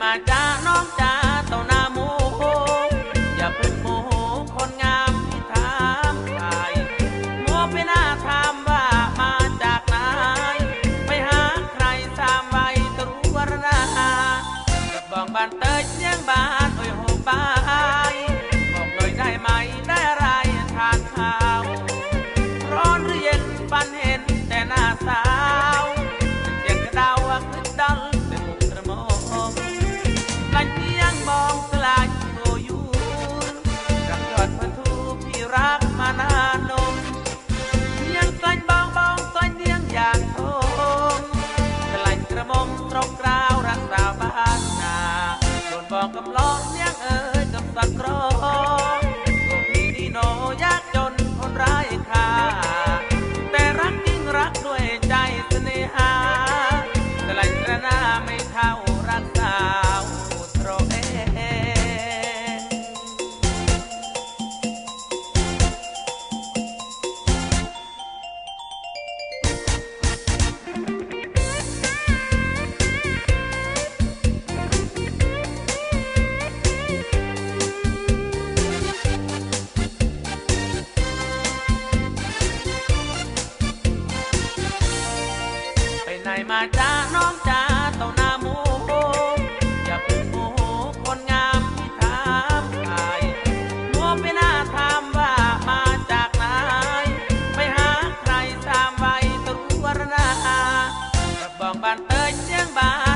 มาจ้าน้องจ้า อกกับล้อเนี่ย มาจ้าน้องจ้าต้องนาหมูโบอย่าเพิ่งโมโหคนงามที่ถามอายมัวไปหน้าถามว่ามาจากไหนไปหาใครตามไว้ตัวจนาระบองบานเตยเชียงบาน